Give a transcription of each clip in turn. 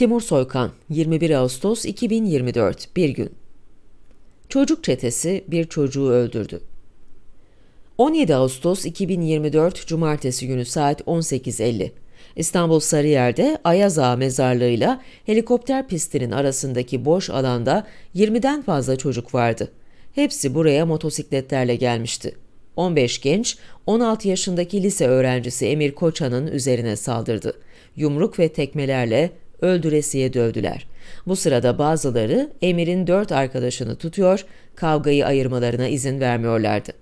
Timur Soykan, 21 Ağustos 2024, bir gün. Çocuk çetesi bir çocuğu öldürdü. 17 Ağustos 2024 Cumartesi günü saat 18.50. İstanbul Sarıyer'de Ayaz Ağa mezarlığıyla helikopter pistinin arasındaki boş alanda 20'den fazla çocuk vardı. Hepsi buraya motosikletlerle gelmişti. 15 genç, 16 yaşındaki lise öğrencisi Emir Koçan'ın üzerine saldırdı. Yumruk ve tekmelerle öldüresiye dövdüler. Bu sırada bazıları Emir'in dört arkadaşını tutuyor, kavgayı ayırmalarına izin vermiyorlardı.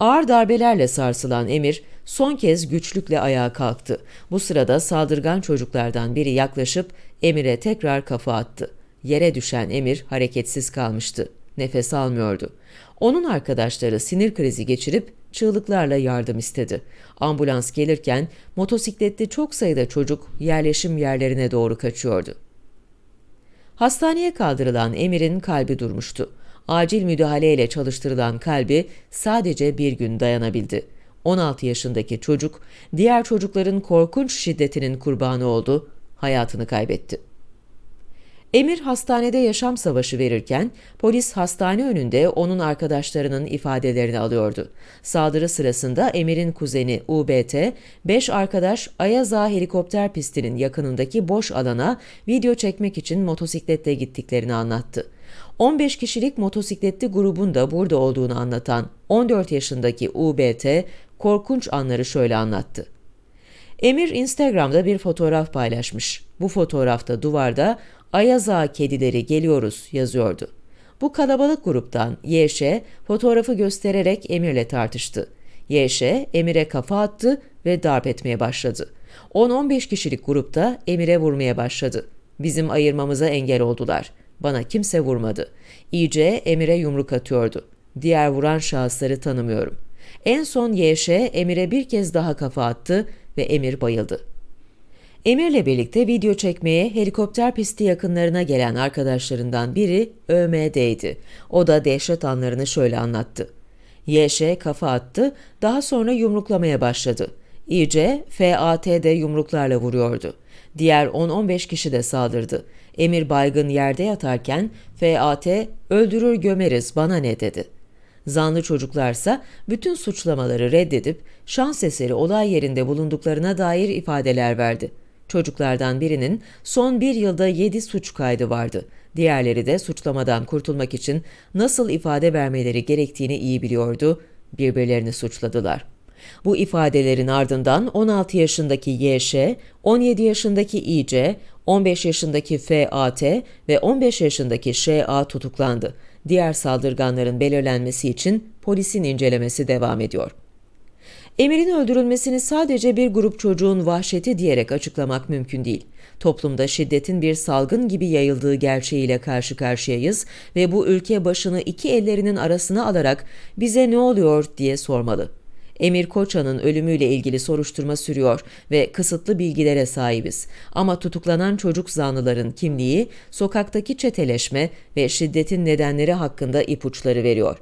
Ağır darbelerle sarsılan Emir son kez güçlükle ayağa kalktı. Bu sırada saldırgan çocuklardan biri yaklaşıp Emir'e tekrar kafa attı. Yere düşen Emir hareketsiz kalmıştı. Nefes almıyordu. Onun arkadaşları sinir krizi geçirip çığlıklarla yardım istedi. Ambulans gelirken motosikletli çok sayıda çocuk yerleşim yerlerine doğru kaçıyordu. Hastaneye kaldırılan Emir'in kalbi durmuştu. Acil müdahaleyle çalıştırılan kalbi sadece bir gün dayanabildi. 16 yaşındaki çocuk diğer çocukların korkunç şiddetinin kurbanı oldu, hayatını kaybetti. Emir hastanede yaşam savaşı verirken polis hastane önünde onun arkadaşlarının ifadelerini alıyordu. Saldırı sırasında Emir'in kuzeni UBT, 5 arkadaş Ayaza helikopter pistinin yakınındaki boş alana video çekmek için motosikletle gittiklerini anlattı. 15 kişilik motosikletli grubun da burada olduğunu anlatan 14 yaşındaki UBT korkunç anları şöyle anlattı. Emir Instagram'da bir fotoğraf paylaşmış. Bu fotoğrafta duvarda Ayaz Ağa kedileri geliyoruz yazıyordu. Bu kalabalık gruptan Yeşe fotoğrafı göstererek Emir'le tartıştı. Yeşe Emir'e kafa attı ve darp etmeye başladı. 10-15 kişilik grupta Emir'e vurmaya başladı. Bizim ayırmamıza engel oldular. Bana kimse vurmadı. İyice Emir'e yumruk atıyordu. Diğer vuran şahısları tanımıyorum. En son Yeşe Emir'e bir kez daha kafa attı ve Emir bayıldı. Emir'le birlikte video çekmeye helikopter pisti yakınlarına gelen arkadaşlarından biri ÖM'deydi. O da dehşet anlarını şöyle anlattı. YŞ kafa attı, daha sonra yumruklamaya başladı. İyice FAT de yumruklarla vuruyordu. Diğer 10-15 kişi de saldırdı. Emir baygın yerde yatarken FAT öldürür gömeriz bana ne dedi. Zanlı çocuklarsa bütün suçlamaları reddedip şans eseri olay yerinde bulunduklarına dair ifadeler verdi. Çocuklardan birinin son bir yılda 7 suç kaydı vardı. Diğerleri de suçlamadan kurtulmak için nasıl ifade vermeleri gerektiğini iyi biliyordu, birbirlerini suçladılar. Bu ifadelerin ardından 16 yaşındaki YŞ, 17 yaşındaki İC, 15 yaşındaki FAT ve 15 yaşındaki ŞA tutuklandı. Diğer saldırganların belirlenmesi için polisin incelemesi devam ediyor. Emir'in öldürülmesini sadece bir grup çocuğun vahşeti diyerek açıklamak mümkün değil. Toplumda şiddetin bir salgın gibi yayıldığı gerçeğiyle karşı karşıyayız ve bu ülke başını iki ellerinin arasına alarak bize ne oluyor diye sormalı. Emir Koçan'ın ölümüyle ilgili soruşturma sürüyor ve kısıtlı bilgilere sahibiz. Ama tutuklanan çocuk zanlıların kimliği, sokaktaki çeteleşme ve şiddetin nedenleri hakkında ipuçları veriyor.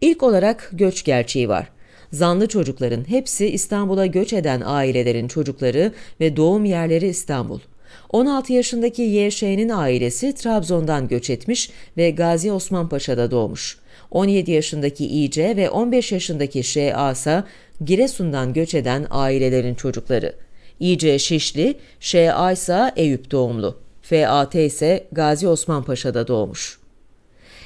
İlk olarak göç gerçeği var. Zanlı çocukların hepsi İstanbul'a göç eden ailelerin çocukları ve doğum yerleri İstanbul. 16 yaşındaki YŞ'nin ailesi Trabzon'dan göç etmiş ve Gazi Osman Paşa'da doğmuş. 17 yaşındaki İC ve 15 yaşındaki ŞA ise Giresun'dan göç eden ailelerin çocukları. İC Şişli, ŞA ise Eyüp doğumlu. FAT ise Gazi Osman Paşa'da doğmuş.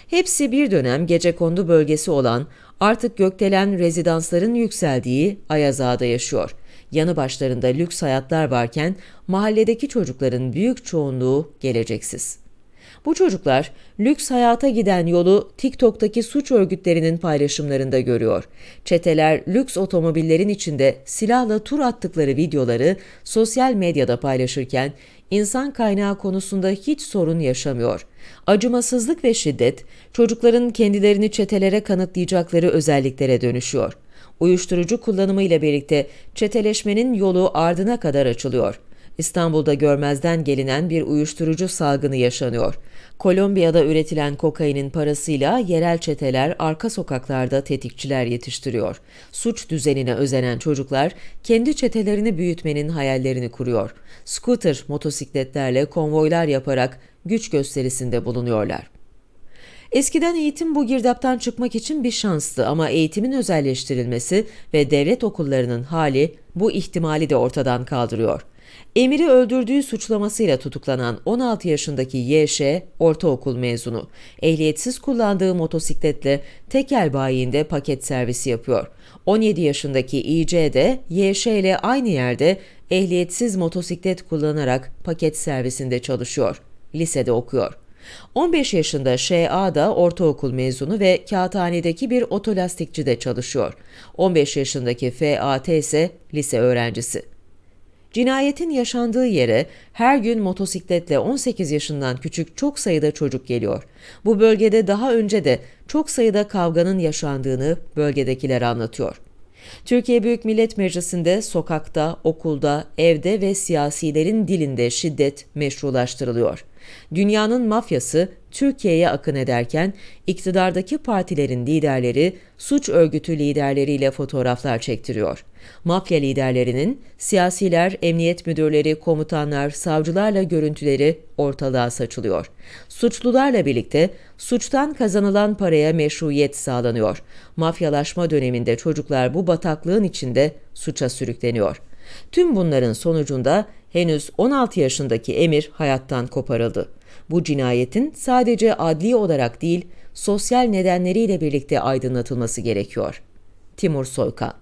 Hepsi bir dönem gecekondu bölgesi olan artık gökdelen rezidansların yükseldiği Ayazağa'da yaşıyor. Yanı başlarında lüks hayatlar varken mahalledeki çocukların büyük çoğunluğu geleceksiz. Bu çocuklar lüks hayata giden yolu TikTok'taki suç örgütlerinin paylaşımlarında görüyor. Çeteler lüks otomobillerin içinde silahla tur attıkları videoları sosyal medyada paylaşırken insan kaynağı konusunda hiç sorun yaşamıyor. Acımasızlık ve şiddet çocukların kendilerini çetelere kanıtlayacakları özelliklere dönüşüyor. Uyuşturucu kullanımı ile birlikte çeteleşmenin yolu ardına kadar açılıyor. İstanbul'da görmezden gelinen bir uyuşturucu salgını yaşanıyor. Kolombiya'da üretilen kokainin parasıyla yerel çeteler arka sokaklarda tetikçiler yetiştiriyor. Suç düzenine özenen çocuklar kendi çetelerini büyütmenin hayallerini kuruyor. Scooter motosikletlerle konvoylar yaparak güç gösterisinde bulunuyorlar. Eskiden eğitim bu girdaptan çıkmak için bir şanstı ama eğitimin özelleştirilmesi ve devlet okullarının hali bu ihtimali de ortadan kaldırıyor. Emir'i öldürdüğü suçlamasıyla tutuklanan 16 yaşındaki YŞ ortaokul mezunu. Ehliyetsiz kullandığı motosikletle tekel bayiinde paket servisi yapıyor. 17 yaşındaki İC de YŞ ile aynı yerde ehliyetsiz motosiklet kullanarak paket servisinde çalışıyor. Lisede okuyor. 15 yaşında Ş.A. da ortaokul mezunu ve kağıthanedeki bir otolastikçide çalışıyor. 15 yaşındaki F.A.T. ise lise öğrencisi. Cinayetin yaşandığı yere her gün motosikletle 18 yaşından küçük çok sayıda çocuk geliyor. Bu bölgede daha önce de çok sayıda kavganın yaşandığını bölgedekiler anlatıyor. Türkiye Büyük Millet Meclisi'nde sokakta, okulda, evde ve siyasilerin dilinde şiddet meşrulaştırılıyor. Dünyanın mafyası Türkiye'ye akın ederken iktidardaki partilerin liderleri suç örgütü liderleriyle fotoğraflar çektiriyor. Mafya liderlerinin siyasiler, emniyet müdürleri, komutanlar, savcılarla görüntüleri ortalığa saçılıyor. Suçlularla birlikte suçtan kazanılan paraya meşruiyet sağlanıyor. Mafyalaşma döneminde çocuklar bu bataklığın içinde suça sürükleniyor. Tüm bunların sonucunda henüz 16 yaşındaki Emir hayattan koparıldı. Bu cinayetin sadece adli olarak değil, sosyal nedenleriyle birlikte aydınlatılması gerekiyor. Timur Soykan